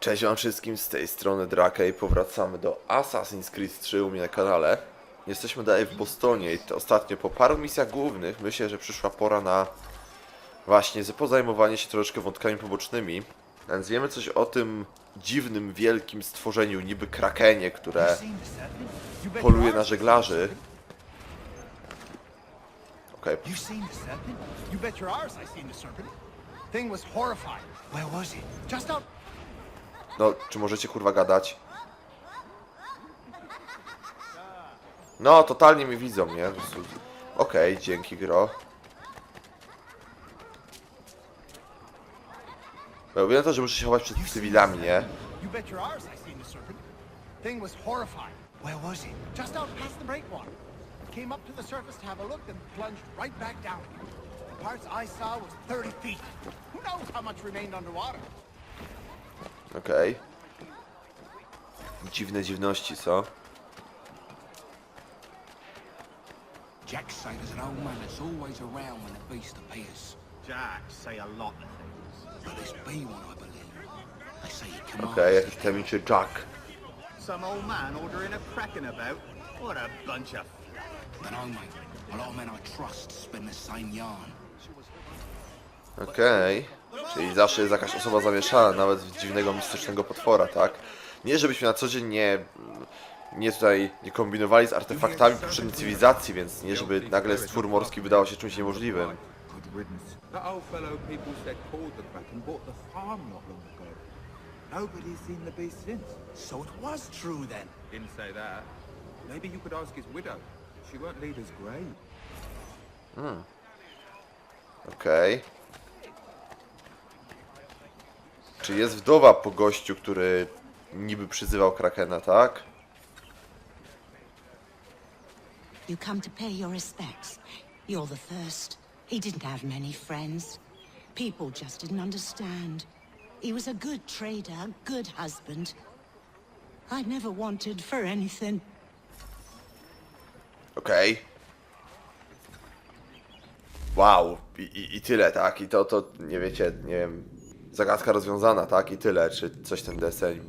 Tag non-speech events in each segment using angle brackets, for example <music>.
Cześć wam wszystkim, z tej strony Drake i powracamy do Assassin's Creed 3 u mnie na kanale. Jesteśmy dalej w Bostonie i to ostatnio po paru misjach głównych myślę, że przyszła pora na właśnie pozajmowanie się troszeczkę wątkami pobocznymi. Więc wiemy coś o tym dziwnym, wielkim stworzeniu, niby krakenie, które poluje na żeglarzy. Okej, You No, czy możecie kurwa gadać? No, totalnie mnie widzą, nie? Okej, dzięki gro. Bo wiem to, że muszę się chować przed cywilami, nie? Where was it? Just out past the breakwater. Came up to the surface to have a look and plunged right back down. The parts I saw was 30 feet. Who knows how much remained underwater? Okej. Dziwne dziwności, co? Jack say there's an old man that's always around when the beast appears. Jack say a lot of things. But this be one, I believe. They say he commands. Jakiś tajemniczy Jack. Some old man ordering a cracking about. What a bunch of... Dunno, mate. A lot of men I trust spin the same yarn. Okej. Czyli zawsze jest jakaś osoba zamieszana, nawet w dziwnego, mistycznego potwora, tak? Nie, żebyśmy na co dzień nie, nie tutaj nie kombinowali z artefaktami poprzedniej cywilizacji, więc nie, żeby nagle stwór morski wydawał się czymś niemożliwym. Good riddance. That old fellow people said called the Kraken bought the farm not long ago. Nobody's seen the beast since. So it was true then. Didn't say that. Maybe you could ask his widow. She won't leave his grave. Okej. Czy jest wdowa po gościu, który niby przyzywał Krakena, tak? You come to pay your respects. You're the first. He didn't have many friends. People just didn't understand. He was a good trader, a good husband. I never wanted for anything. Okej. Wow. I, i, I tyle, tak? I to, to, nie wiecie, nie wiem, zagadka rozwiązana, tak? I tyle, czy coś ten deseń.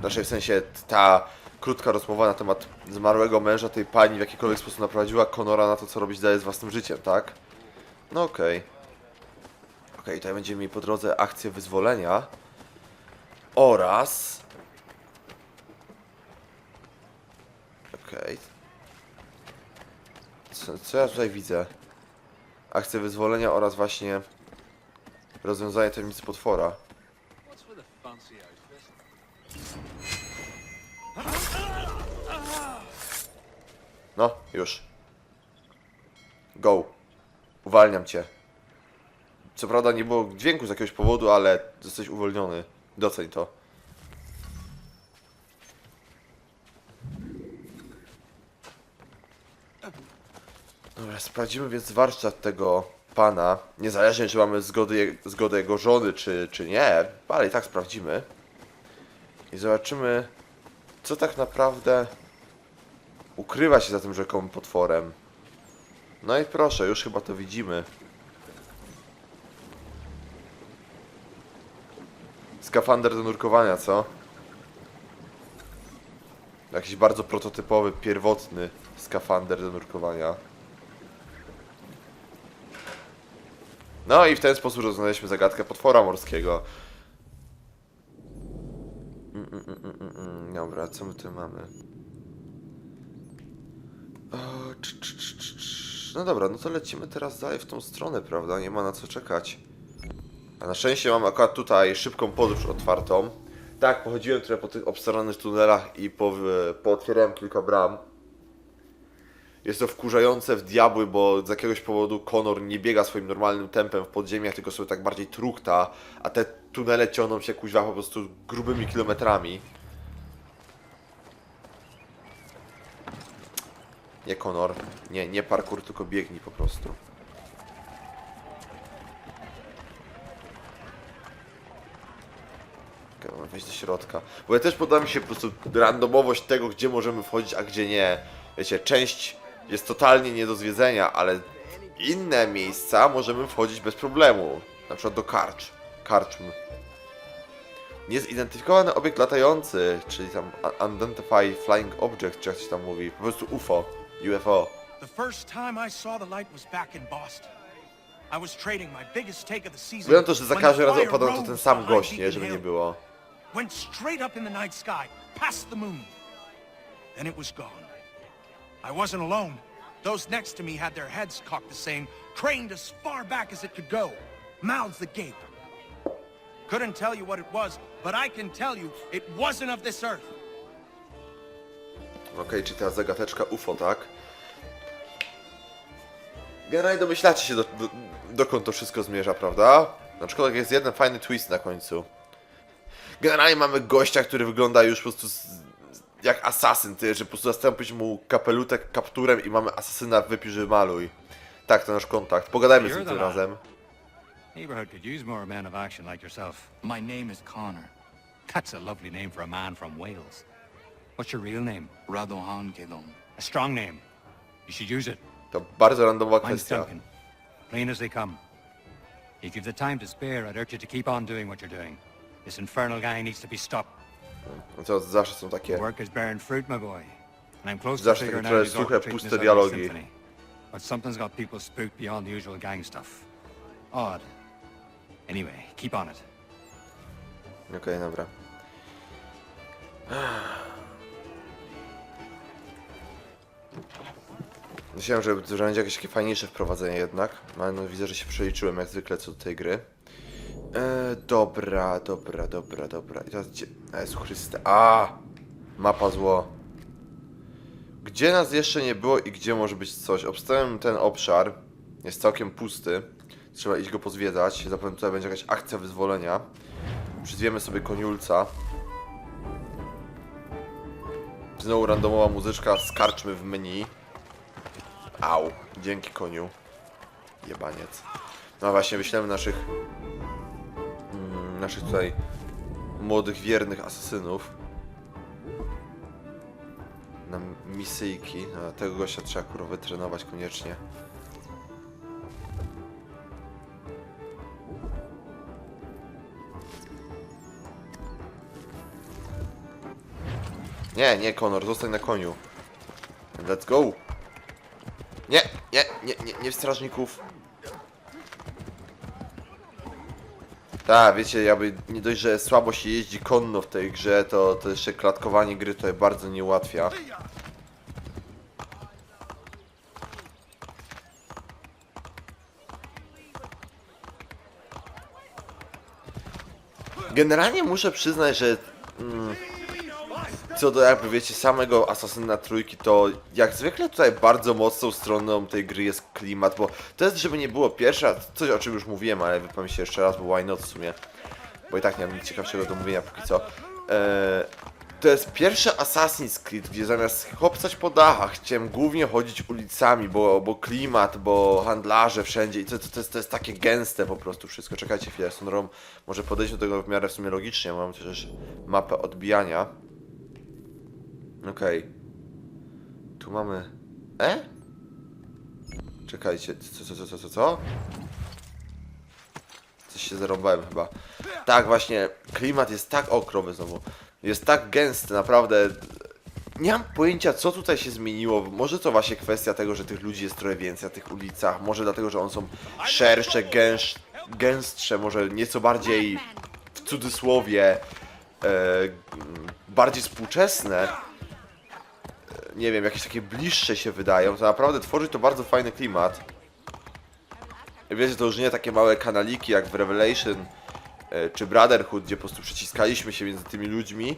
Znaczy, w sensie, ta krótka rozmowa na temat zmarłego męża tej pani w jakikolwiek sposób naprowadziła Konora na to, co robić dalej z własnym życiem, tak? No okej. Okej, tutaj będziemy mieli po drodze akcję wyzwolenia. Oraz... Okej. Co, co ja tutaj widzę? Akcję wyzwolenia oraz właśnie rozwiązanie tajemnicy potwora. No, już. Go. Uwalniam cię. Co prawda nie było dźwięku z jakiegoś powodu, ale jesteś uwolniony. Doceń to. Dobra, sprawdzimy więc warsztat tego pana. Niezależnie czy mamy zgody, zgodę jego żony, czy, czy nie, ale i tak sprawdzimy. I zobaczymy, co tak naprawdę ukrywa się za tym rzekomym potworem. No i proszę, już chyba to widzimy. Skafander do nurkowania, co? Jakiś bardzo prototypowy, pierwotny skafander do nurkowania. No i w ten sposób rozwiązaliśmy zagadkę potwora morskiego. Mm, mm, mm, mm, mm. Dobra, co my tu mamy? O. No dobra, no to lecimy teraz dalej w tą stronę, prawda? Nie ma na co czekać. A na szczęście mam akurat tutaj szybką podróż otwartą. Tak, pochodziłem trochę po tych obstaranych tunelach i po, pootwierałem kilka bram. Jest to wkurzające w diabły, bo z jakiegoś powodu Conor nie biega swoim normalnym tempem w podziemiach, tylko sobie tak bardziej trukta, a te tunele ciągną się kuźwa po prostu grubymi kilometrami. Nie Conor, nie, nie parkour, tylko biegnij po prostu. Wejść do środka. Bo ja też podoba mi się po prostu randomowość tego, gdzie możemy wchodzić, a gdzie nie. Wiecie, część jest totalnie nie do zwiedzenia, ale inne miejsca możemy wchodzić bez problemu. Na przykład do karcz. Karczm. Niezidentyfikowany obiekt latający, czyli tam Unidentified Flying Object, czy jak się tam mówi. Po prostu UFO. UFO. The first time I saw the light was back in Boston. I was trading my biggest stake of the season. Wygląda to, że za każdym razem opadał to ten sam gość, nie? Żeby nie było. Went straight up in the night sky, past the moon. Then it was gone. I wasn't alone. Those next to me had their heads cocked the same, trained as far back as it could go, mouths agape. Couldn't tell you what it was, but I can tell you it wasn't of this earth. Okej, czyli teraz zagadeczka UFO, tak? Generalnie domyślacie się, do, do, dokąd to wszystko zmierza, prawda? Przykład jest jeden fajny twist na końcu. Generalnie mamy gościa, który wygląda już po prostu jak asasyn, ty, że po prostu zastąpić mu kapelutek kapturem i mamy asasyna wypisz maluj. Tak, to nasz kontakt. Pogadajmy z nim tym razem. Neighborhood could use more men of action like yourself. My name is Connor. That's a lovely name for a man from Wales. What's your real name? Radohan. A strong name. You should use it. To bardzo randomowa kwestia. Duncan. Plain as they come. If you've the time to spare, I'd urge you to keep on doing what you're doing. This infernal gang needs to be stopped. No to zawsze są takie... work is bearing fruit, my boy. And I'm close to Zawsze figuring takie out trochę suche, puste this dialogi. symphony. But something's got people spooked beyond the usual gang stuff. Odd. Anyway, keep on it. Okej, dobra. Myślałem, że, że będzie jakieś takie fajniejsze wprowadzenie jednak, no ale no, widzę, że się przeliczyłem jak zwykle co do tej gry. E, dobra, dobra, dobra, dobra. I teraz gdzie... Jezu Chryste. A! Mapa zło. Gdzie nas jeszcze nie było i gdzie może być coś? Obstałem ten obszar. Jest całkiem pusty. Trzeba iść go pozwiedzać. Zapewne tutaj będzie jakaś akcja wyzwolenia. Przyzwiemy sobie koniulca. Znowu randomowa muzyczka, skarczmy w menu. Au, dzięki koniu. Jebaniec. No właśnie, wyślemy naszych... Naszych tutaj młodych, wiernych asasynów. Na misyjki. Tego gościa trzeba kurwa wytrenować koniecznie. Nie, nie, Konor, zostań na koniu. Let's go. Nie, nie, nie, nie, nie w strażników. Tak, wiecie, jakby nie dość, że słabo się jeździ konno w tej grze, to, to jeszcze klatkowanie gry tutaj bardzo nie ułatwia. Generalnie muszę przyznać, że co do jakby wiecie samego Asasyna Trójki, to jak zwykle tutaj bardzo mocną stroną tej gry jest klimat, bo to jest, żeby nie było pierwsza, coś o czym już mówiłem, ale wypowiem się jeszcze raz, bo why not w sumie, bo i tak nie mam nic ciekawszego do mówienia póki co. Eee, to jest pierwszy Assassin's Creed, gdzie zamiast chopcać po dachach, chciałem głównie chodzić ulicami, bo, bo klimat, bo handlarze wszędzie i to, to, to, jest, to jest takie gęste po prostu wszystko. Czekajcie chwilę, Sonrom może podejść do tego w miarę w sumie logicznie, mam też mapę odbijania. Okej. Tu mamy... E? Czekajcie, co, co, co, co, co, co? Coś się zarąbałem chyba. Tak, właśnie, klimat jest tak okrowy znowu. Jest tak gęsty, naprawdę. Nie mam pojęcia, co tutaj się zmieniło. Może to właśnie kwestia tego, że tych ludzi jest trochę więcej na tych ulicach. Może dlatego, że one są szersze, gęsz, gęstsze, może nieco bardziej w cudzysłowie e, bardziej współczesne nie wiem, jakieś takie bliższe się wydają, to naprawdę tworzy to bardzo fajny klimat. Wiecie, to już nie takie małe kanaliki jak w Revelation e, czy Brotherhood, gdzie po prostu przyciskaliśmy się między tymi ludźmi.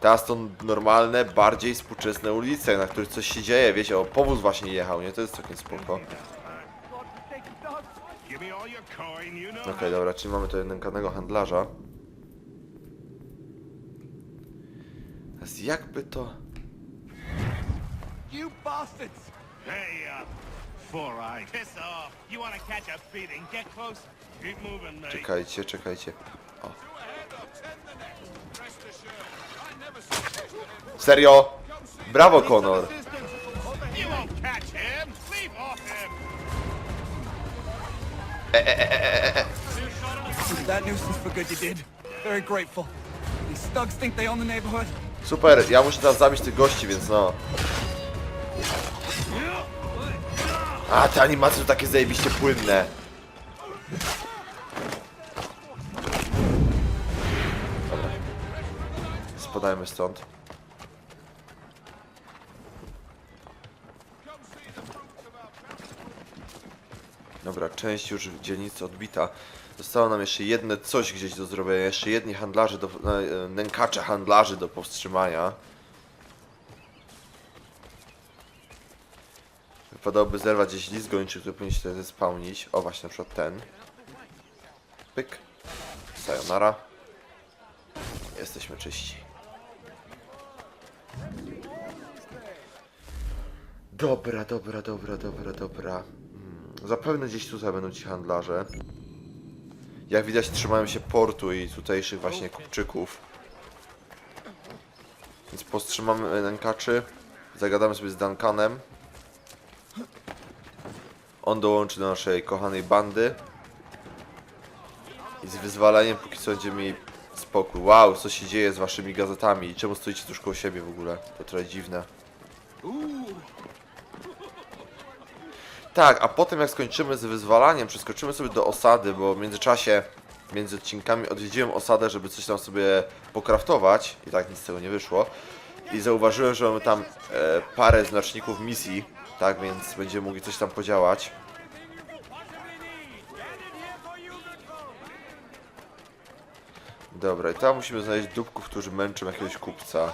Teraz to normalne, bardziej współczesne ulice, na których coś się dzieje, wiecie, o powóz właśnie jechał, nie? To jest całkiem spoko. Okej, dobra, czyli mamy tu jednego handlarza. Teraz jakby to... You bastards! Hey, uh, four eyes. Piss off. You want to catch a beating? Get close. Keep moving, mate. Czekajcie, czekajcie. O. Serio? Brawo, Conor! You won't catch him. Leave off him. That nuisance for good you did. Very grateful. thugs think they own the neighborhood? Super, ja muszę teraz zabić tych gości, więc no. A, te animacje są takie zajebiście płynne. Dobra. Spadajmy stąd. Dobra, część już dzielnicy odbita. Zostało nam jeszcze jedne coś gdzieś do zrobienia, jeszcze jedni handlarzy do, e, nękacze handlarzy do powstrzymania. Wypadałoby zerwać gdzieś list gończy, który powinien się tutaj spełnić. O, właśnie, na przykład ten. Pyk. Sayonara. Jesteśmy czyści. Dobra, dobra, dobra, dobra, dobra. Hmm. Zapewne gdzieś tutaj będą ci handlarze. Jak widać trzymają się portu i tutejszych właśnie kupczyków. Więc powstrzymamy nękaczy. Zagadamy sobie z Duncanem. On dołączy do naszej kochanej bandy. I z wyzwaleniem póki co będziemy mieli spokój. Wow, co się dzieje z waszymi gazetami? I czemu stoicie tuż koło siebie w ogóle? To trochę dziwne. Tak, a potem jak skończymy z wyzwalaniem, przeskoczymy sobie do osady, bo w międzyczasie, między odcinkami odwiedziłem osadę, żeby coś tam sobie pokraftować i tak nic z tego nie wyszło. I zauważyłem, że mamy tam e, parę znaczników misji, tak więc będziemy mogli coś tam podziałać. Dobra, i tam musimy znaleźć dupków, którzy męczą jakiegoś kupca.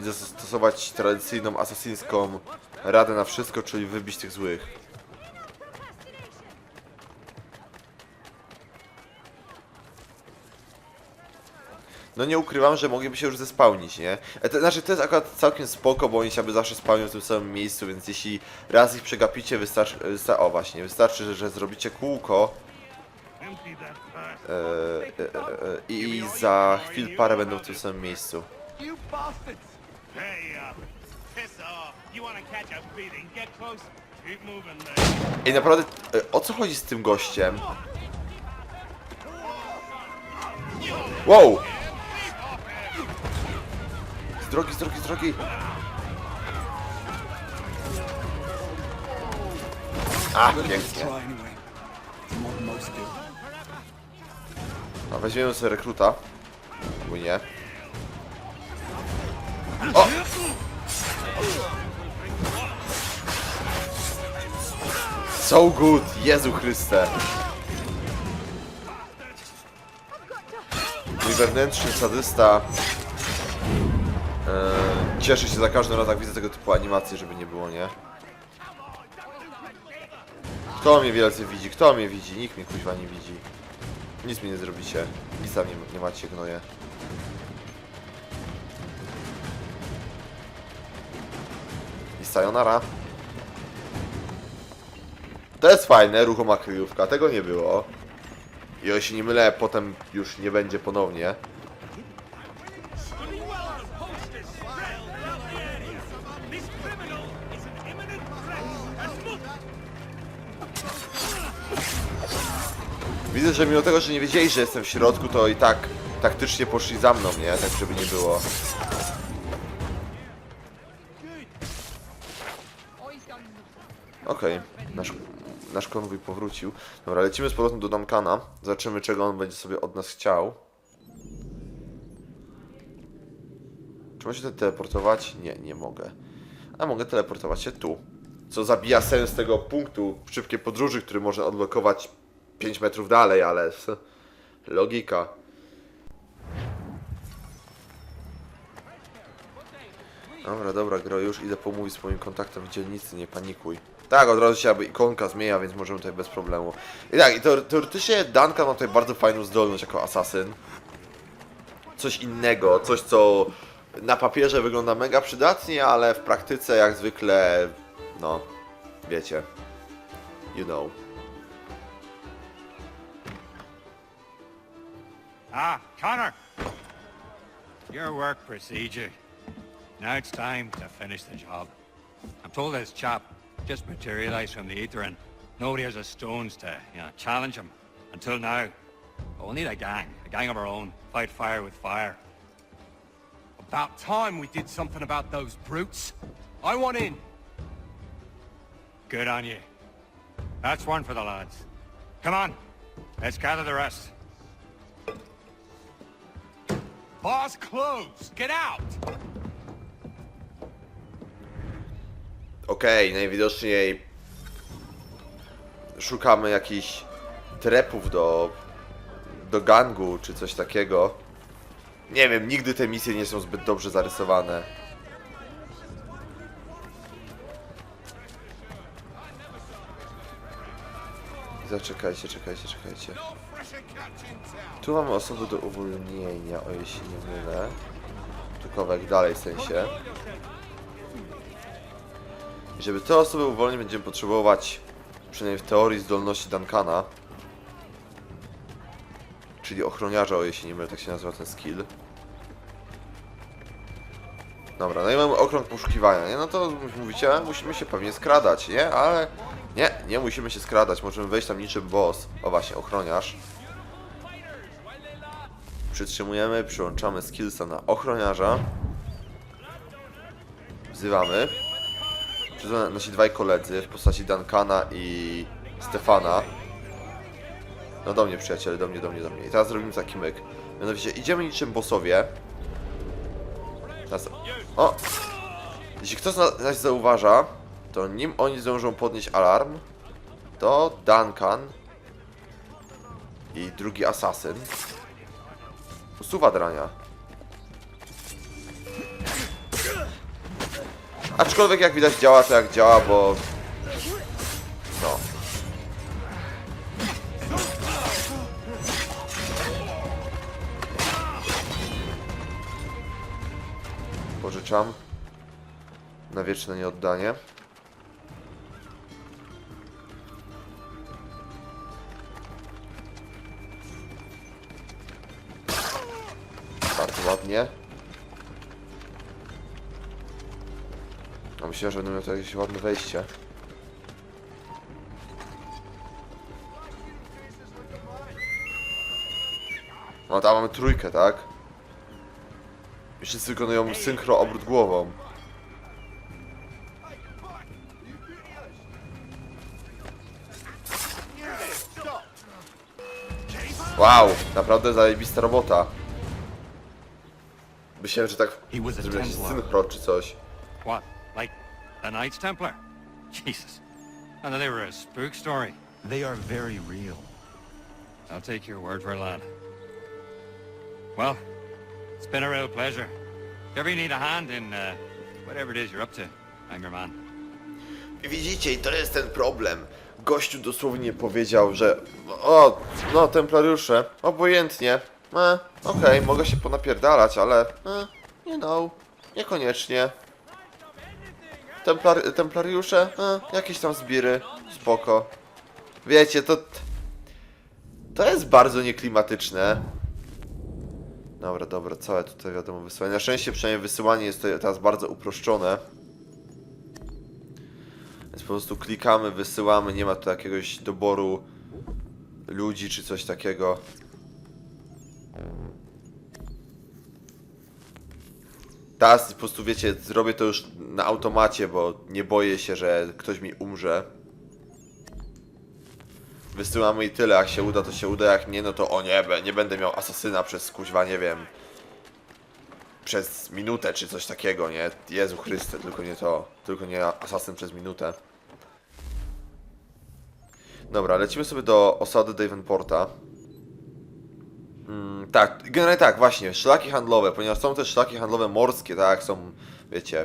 I zastosować tradycyjną asasyńską radę na wszystko, czyli wybić tych złych. No nie ukrywam, że mogliby się już zespałnić, nie? E, To znaczy to jest akurat całkiem spoko, bo oni się zawsze spawnią w tym samym miejscu, więc jeśli raz ich przegapicie, wystarczy... Wysta o właśnie, wystarczy, że, że zrobicie kółko e, e, e, i za chwil parę będą w tym samym miejscu. Uh. I naprawdę, e, o co chodzi z tym gościem? Wow! Z drogi, z drogi, z drogi! A, pięknie. A weźmiemy sobie rekruta. Albo nie. O! So good! Jezu Chryste! Mój wewnętrzny sadysta e, cieszy się za każdym razem, jak widzę tego typu animacje, żeby nie było, nie? Kto mnie wielce widzi? Kto mnie widzi? Nikt mnie kuźwa nie widzi. Nic mi nie zrobicie. Nic tam nie, nie macie, gnoje. Sayonara. To jest fajne, ruchoma kryjówka. Tego nie było. I o się nie mylę, potem już nie będzie ponownie. Widzę, że mimo tego, że nie wiedzieli, że jestem w środku, to i tak taktycznie poszli za mną, nie? Tak, żeby nie było. Konwój powrócił. Dobra, lecimy z powrotem do Duncana. Zobaczymy, czego on będzie sobie od nas chciał. Czy mogę się teleportować? Nie, nie mogę. A mogę teleportować się tu. Co zabija sens tego punktu szybkiej podróży, który można odblokować 5 metrów dalej, ale logika. Dobra, dobra, Gro, już idę pomówić z moim kontaktem w dzielnicy, nie panikuj. Tak, od razu się jakby ikonka zmienia, więc możemy tutaj bez problemu. I tak, i teor- teoretycznie Duncan ma tutaj bardzo fajną zdolność jako asasyn. Coś innego, coś co na papierze wygląda mega przydatnie, ale w praktyce jak zwykle, no, wiecie. You know. Ah, Connor! Your work procedure. Now it's time to finish the job. I'm told this chap just materialized from the ether and nobody has a stones to, you know, challenge him. Until now. We'll need a gang, a gang of our own. Fight fire with fire. About time we did something about those brutes. I want in. Good on you. That's one for the lads. Come on, let's gather the rest. Bar's closed. Get out. Okej, najwidoczniej szukamy jakichś trepów do, do gangu czy coś takiego. Nie wiem, nigdy te misje nie są zbyt dobrze zarysowane. Zaczekajcie, czekajcie, czekajcie. Tu mamy osoby do uwolnienia, o jeśli nie mylę. Tu kawałek dalej w sensie. Żeby te osoby uwolnić, będziemy potrzebować, przynajmniej w teorii, zdolności Duncana. Czyli ochroniarza, o jeśli nie mylę, tak się nazywa ten skill. Dobra, no i mamy okrąg poszukiwania, nie? No to mówicie, musimy się pewnie skradać, nie? Ale nie, nie musimy się skradać, możemy wejść tam niczym boss. O właśnie, ochroniarz. Przytrzymujemy, przyłączamy skillsa na ochroniarza. Wzywamy. Przychodzą nasi dwaj koledzy w postaci Duncana i Stefana. No do mnie przyjaciele, do mnie, do mnie, do mnie. I teraz zrobimy taki myk. Mianowicie idziemy niczym bossowie. Teraz... O! Jeśli ktoś na- nas zauważa, to nim oni zdążą podnieść alarm, to Duncan i drugi asasyn usuwa drania. Aczkolwiek jak widać działa to jak działa, bo... No. Pożyczam. Na wieczne nieoddanie. Bardzo ładnie. A myślę, że będę miał tu jakieś ładne wejście. No tam mamy trójkę, tak? I Wszyscy wykonują synchro obrót głową. Wow, naprawdę zajebista robota. Myślałem, że tak Templar. synchro czy coś. What, the Knights Templar? Jesus. And then they were a spook story. They are very real. I'll take your word for it, lad. Well, it's been a real pleasure. If ever you need a hand in uh, whatever it is you're up to, I'm your man. Widzicie, i to jest ten problem. Gościu dosłownie powiedział, że o, no, templariusze, obojętnie. E, okej, mogę się ponapierdalać, ale e, you know, niekoniecznie. Templar, templariusze, e, jakieś tam zbiry, spoko. Wiecie, to... To jest bardzo nieklimatyczne. Dobra, dobra, całe tutaj wiadomo wysyłanie. Na szczęście przynajmniej wysyłanie jest teraz bardzo uproszczone. Więc po prostu klikamy, wysyłamy, nie ma tu jakiegoś doboru ludzi czy coś takiego. Teraz po prostu wiecie, zrobię to już na automacie, bo nie boję się, że ktoś mi umrze. Wysyłamy i tyle, jak się uda, to się uda, jak nie, no to o nie, nie będę miał asasyna przez kuźwa, nie wiem, przez minutę czy coś takiego, nie? Jezu Chryste, tylko nie to, tylko nie asasyn przez minutę. Dobra, lecimy sobie do osady Davenporta. Mm, tak, generalnie tak, właśnie, szlaki handlowe, ponieważ są też szlaki handlowe morskie, tak, są, wiecie,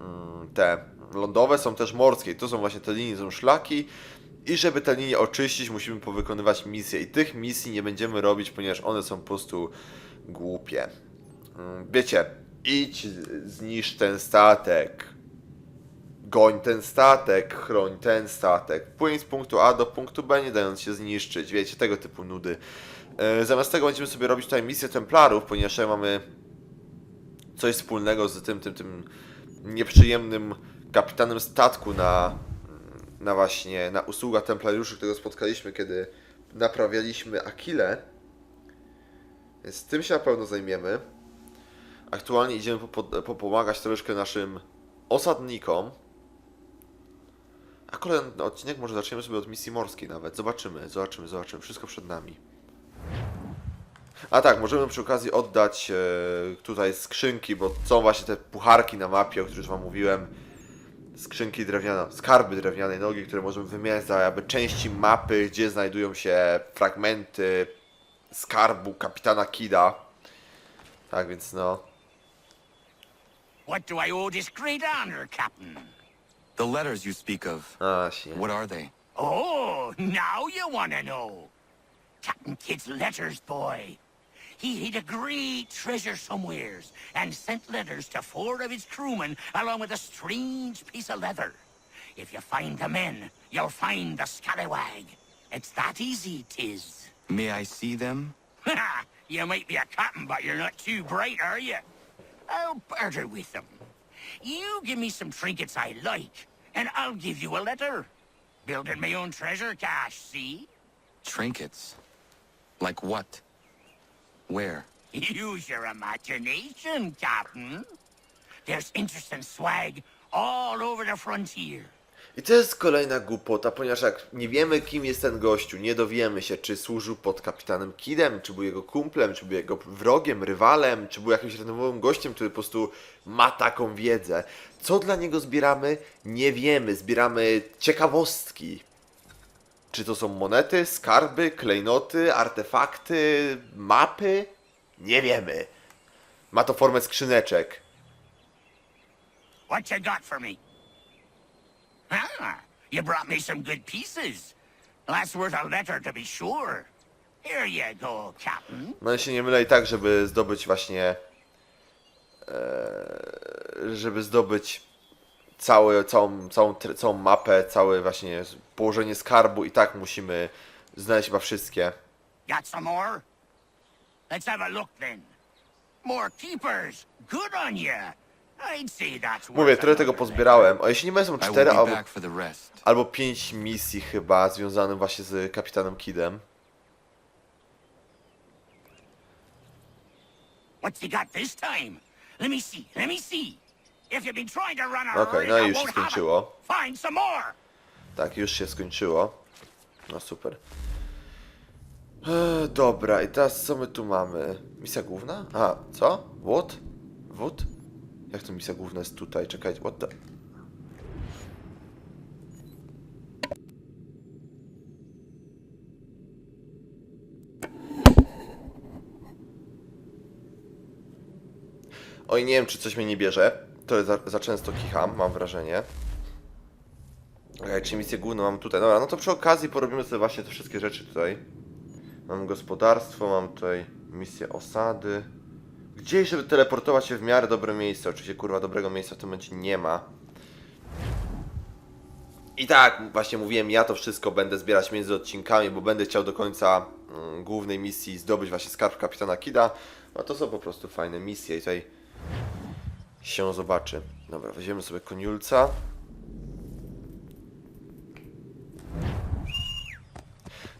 mm, te lądowe są też morskie. I to są właśnie te linie, są szlaki. I żeby te linie oczyścić, musimy powykonywać misje. I tych misji nie będziemy robić, ponieważ one są po prostu głupie. Mm, Wiecie, idź, zniszcz ten statek. Goń ten statek, chroń ten statek. Płyń z punktu A do punktu B, nie dając się zniszczyć. Wiecie, tego typu nudy. E, Zamiast tego będziemy sobie robić tutaj misję Templarów, ponieważ mamy coś wspólnego z tym, tym, tym nieprzyjemnym kapitanem statku na, na właśnie, na usługach Templariuszy, którego spotkaliśmy, kiedy naprawialiśmy Akilę. Więc tym się na pewno zajmiemy. Aktualnie idziemy popo- popomagać troszeczkę naszym osadnikom. A kolejny odcinek może zaczniemy sobie od misji morskiej nawet. Zobaczymy, zobaczymy, zobaczymy. Wszystko przed nami. A tak, możemy przy okazji oddać e, tutaj skrzynki, bo są właśnie te pucharki na mapie, o których już Wam mówiłem. Skrzynki drewniane, skarby drewnianej nogi, które możemy wymieniać za jakby części mapy, gdzie znajdują się fragmenty skarbu kapitana Kida. Tak więc no. What do I owe this great honor, Captain? The letters you speak of, A, właśnie. what are they? Oh, now you want to know. Captain Kidd's letters, boy. He hid a great treasure somewheres and sent letters to four of his crewmen along with a strange piece of leather. If you find the men, you'll find the scallywag. It's that easy, tis. May I see them? Ha! you might be a captain, but you're not too bright, are you? I'll barter with them. You give me some trinkets I like, and I'll give you a letter. Building my own treasure cache, see? Trinkets? Like what? Where? Use your imagination, Captain. There's interesting swag all over the frontier. I to jest kolejna głupota, ponieważ jak nie wiemy kim jest ten gościu, nie dowiemy się czy służył pod kapitanem Kidem, czy był jego kumplem, czy był jego wrogiem, rywalem, czy był jakimś randomowym gościem, który po prostu ma taką wiedzę. Co dla niego zbieramy? Nie wiemy. Zbieramy ciekawostki. Czy to są monety, skarby, klejnoty, artefakty, mapy? Nie wiemy. Ma to formę skrzyneczek. What you got for me? Ah, you brought me some good pieces. That's worth a letter to be sure. Here you go, Captain. No jeśli nie mylę i tak, żeby zdobyć właśnie e, żeby zdobyć cały, całą, całą, całą mapę, całe właśnie położenie skarbu i tak musimy znaleźć chyba wszystkie. Got some more? Let's have a look then. More keepers. Good on you. I'd say that's worth Mówię, trochę tego pozbierałem. O, jeśli nie mylę, są I will cztery be albo, back for the rest. albo pięć misji chyba związanych właśnie z kapitanem Kidem. What's you got this time? Let me see, let me see. If you've been trying to run a Okej, no i już się skończyło. Find some more. Tak, już się skończyło. No super. Eee, dobra, i teraz co my tu mamy? Misja główna? A, co? What? What? Jak to misja główna jest tutaj? Czekaj, what the... Oj, nie wiem, czy coś mnie nie bierze. To za, za często kicham, mam wrażenie. Okej, czy misję główną mam tutaj? Dobra, no to przy okazji porobimy sobie właśnie te wszystkie rzeczy tutaj. Mam gospodarstwo, mam tutaj misję osady. Gdzieś, żeby teleportować się w miarę dobre miejsce. Oczywiście, kurwa, dobrego miejsca w tym momencie nie ma. I tak, właśnie mówiłem, ja to wszystko będę zbierać między odcinkami, bo będę chciał do końca mm, głównej misji zdobyć właśnie skarb kapitana Kida. No to są po prostu fajne misje i tutaj się zobaczy. Dobra, weźmiemy sobie koniulca.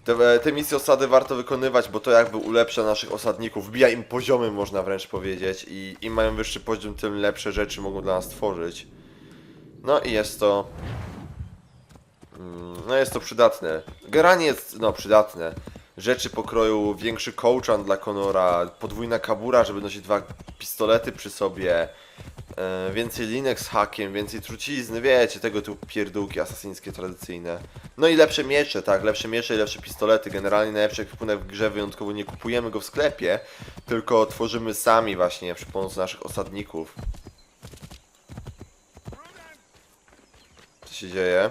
Te, te misje osady warto wykonywać, bo to jakby ulepsza naszych osadników, wbija im poziomy, można wręcz powiedzieć. I im mają wyższy poziom, tym lepsze rzeczy mogą dla nas tworzyć. No i jest to. mm, No jest to przydatne. Generalnie jest no przydatne. Rzeczy pokroju większy kołczan dla Konora, podwójna kabura, żeby nosić dwa pistolety przy sobie, e, więcej linek z hakiem, więcej trucizny, wiecie, tego typu pierdółki asasyńskie tradycyjne. No i lepsze miecze, tak, lepsze miecze i lepsze pistolety. Generalnie najlepszy ekwipunek w grze wyjątkowo nie kupujemy go w sklepie, tylko tworzymy sami właśnie przy pomocy naszych osadników. Co się dzieje?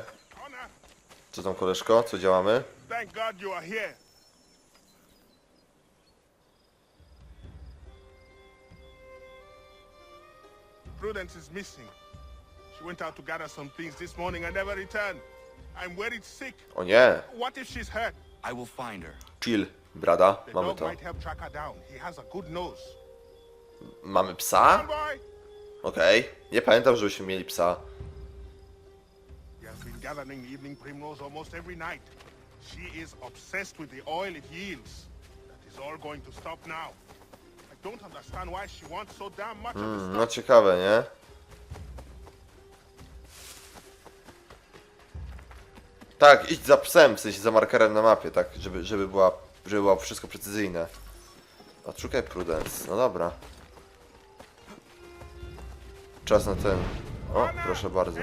Co tam koleżko? Co działamy? Prudence is missing. She went out to gather some things this morning and never returned. I'm worried sick. Oh, o nie! What if she's hurt? I will find her. Chill, brada, The mamy dog to. might help track her down. He has a good nose. Mamy psa? Come boy! Okej. Nie pamiętam, żebyśmy mieli psa. He has been gathering evening primrose almost every night. She is obsessed with the oil it yields. That is all going to stop now. Don't understand why she wants so damn much of the Mm, no ciekawe, nie? Tak, idź za psem, w sensie za markerem na mapie, tak, żeby, żeby, była, żeby było wszystko precyzyjne. Odszukaj Prudence, no dobra. Czas na ten. O, proszę bardzo.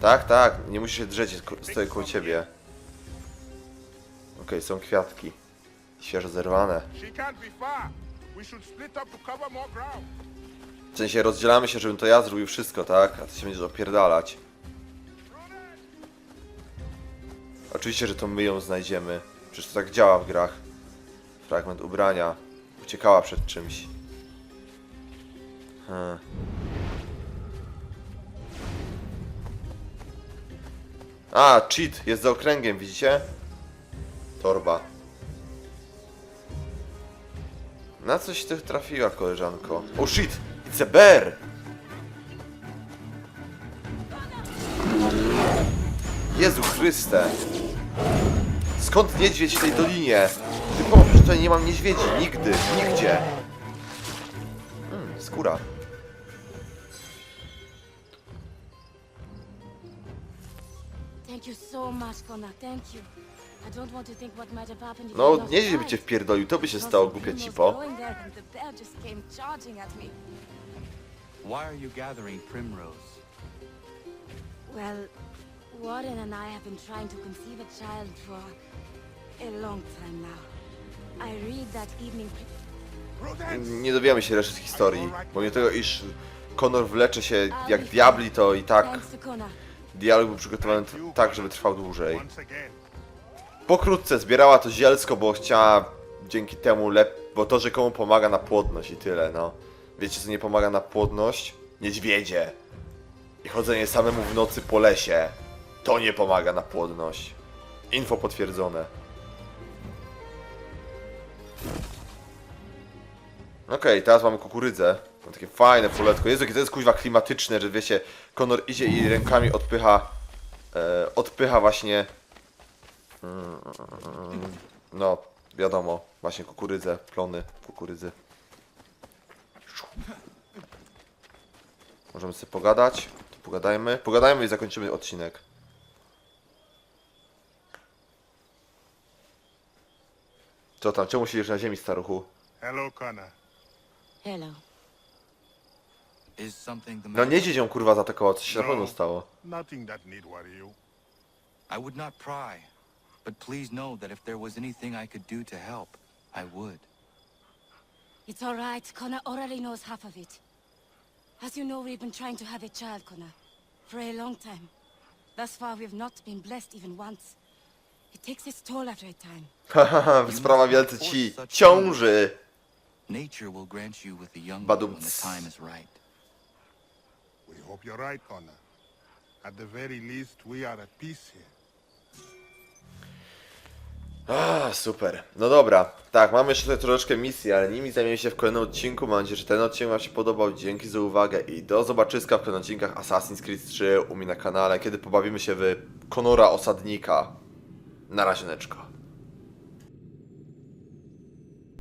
Tak, tak, nie musisz się drzeć, stoję koło ciebie. Okej, są kwiatki. Świeżo zerwane. We. W sensie rozdzielamy się, żebym to ja zrobił wszystko, tak? A ty się będziesz opierdalać. Oczywiście, że to my ją znajdziemy. Przecież to tak działa w grach. Fragment ubrania. Uciekała przed czymś. Hmm. A, cheat! Jest za okręgiem, widzicie? Torba. Na coś ty trafiła, koleżanko. Oh shit! It's a bear! Jezu Chryste! Skąd niedźwiedź w tej dolinie? Typowo, przecież tutaj nie mam niedźwiedzi. Nigdy. Nigdzie. Hmm, skóra. Thank you so much, you. No, niedźwiedź by cię wpierdolił, to by się stało, głupia cipo. Why are you gathering primrose? Well, Warren and I have been trying to conceive a child for a long time now. I read that evening. Nie dowiemy się reszty historii. Pomimo tego, iż Conor wlecze się jak diabli, to i tak dialog był przygotowany tak, żeby trwał dłużej. Pokrótce zbierała to zielsko, bo chciała dzięki temu lep... bo to rzekomo pomaga na płodność i tyle, no. Wiecie co nie pomaga na płodność? Niedźwiedzie. I chodzenie samemu w nocy po lesie. To nie pomaga na płodność. Info potwierdzone. Okej, teraz mamy kukurydzę. Mam takie fajne poletko. Jezu, to jest kuźwa klimatyczne, że wiecie, Konor idzie i rękami odpycha, e, odpycha właśnie no, wiadomo, właśnie kukurydzę, plony kukurydzy. Możemy sobie pogadać, to pogadajmy. Pogadajmy i zakończymy odcinek. Co tam, czemu siedzisz na ziemi, staruchu? Hello, Connor. Hello. Is something the No matter? nie ją kurwa zaatakował, coś się na pewno stało. Nothing that need worry you. I would not pry, but please know that if there was anything I could do to help, I would. It's all right. Connor already knows half of it. As you know, we've been trying to have a child, Connor, for a long time. Thus far, we've not been blessed even once. It takes its toll after a time. <laughs> Hahaha, sprawa wielce ci ciąży. Nature will grant you with a young one when the time is right. We hope you're right, Connor. At the very least, we are at peace here. A, super. No dobra. Tak, mamy jeszcze tutaj troszeczkę misji, ale nimi zajmiemy się w kolejnym odcinku. Mam nadzieję, że ten odcinek Wam się podobał. Dzięki za uwagę i do zobaczyska w kolejnych odcinkach Assassin's Creed 3 u mnie na kanale, kiedy pobawimy się w Konora Osadnika. Na razie, neczko.